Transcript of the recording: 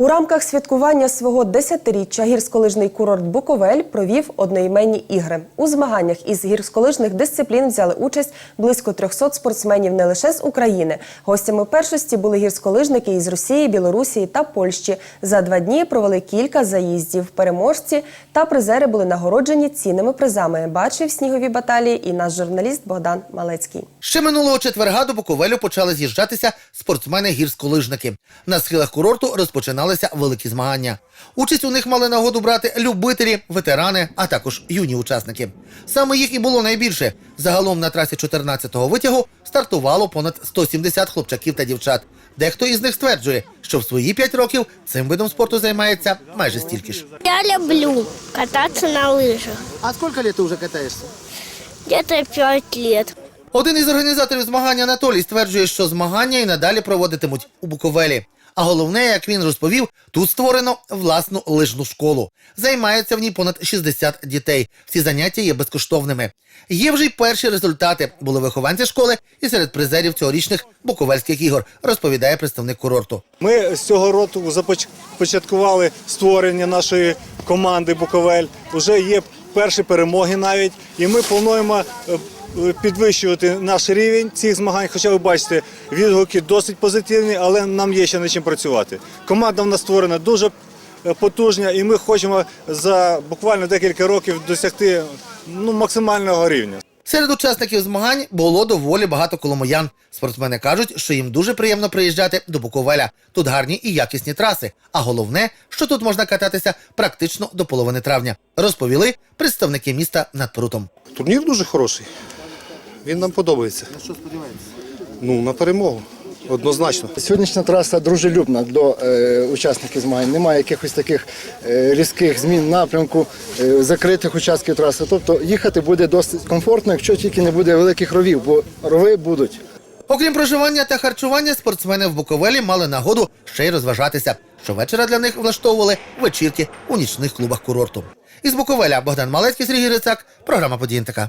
У рамках святкування свого десятиріччя гірськолижний курорт Буковель провів одноіменні ігри. У змаганнях із гірськолижних дисциплін взяли участь близько 300 спортсменів не лише з України. Гостями першості були гірськолижники із Росії, Білорусі та Польщі. За два дні провели кілька заїздів. Переможці та призери були нагороджені цінними призами. Бачив снігові баталії і наш журналіст Богдан Малецький. Ще минулого четверга до Буковелю почали з'їжджатися спортсмени-гірськолижники. На схилах курорту розпочиналися великі змагання. Участь у них мали нагоду брати любителі, ветерани, а також юні учасники. Саме їх і було найбільше. Загалом на трасі 14-го витягу стартувало понад 170 хлопчаків та дівчат. Дехто із них стверджує, що в свої 5 років цим видом спорту займається майже стільки ж. Я люблю кататься на лыжах. А скільки літ ти вже катаєшся? Где-то пять лет. Один із організаторів змагань Анатолій стверджує, що змагання і надалі проводитимуть у Буковелі. А головне, як він розповів, тут створено власну лижну школу. Займається в ній понад 60 дітей. Всі заняття є безкоштовними. Є вже й перші результати. Були вихованці школи і серед призерів цьогорічних буковельських ігор, розповідає представник курорту. Ми з цього року започаткували створення нашої команди Буковель. Уже є перші перемоги навіть, і ми плануємо е, підвищувати наш рівень цих змагань. Хоча ви бачите, відгуки досить позитивні, але нам є ще над чим працювати. Команда в нас створена дуже е, потужна, і ми хочемо за буквально декілька років досягти ну, максимального рівня. Серед учасників змагань було доволі багато коломоян. Спортсмени кажуть, що їм дуже приємно приїжджати до Буковеля. Тут гарні і якісні траси. А головне, що тут можна кататися практично до половини травня, розповіли представники міста над Прутом. Турнір дуже хороший. Він нам подобається. На що сподіваєтеся? Ну, на перемогу. Однозначно. Сьогоднішня траса дружелюбна до е, учасників змагань. Немає якихось таких е, різких змін напрямку, е, закритих участків траси. Тобто їхати буде досить комфортно, якщо тільки не буде великих ровів, бо рови будуть. Окрім проживання та харчування, спортсмени в Буковелі мали нагоду ще й розважатися. Щовечора для них влаштовували вечірки у нічних клубах курорту. Із Буковеля Богдан Малецький, Сергій Рицак, програма «Події НТК».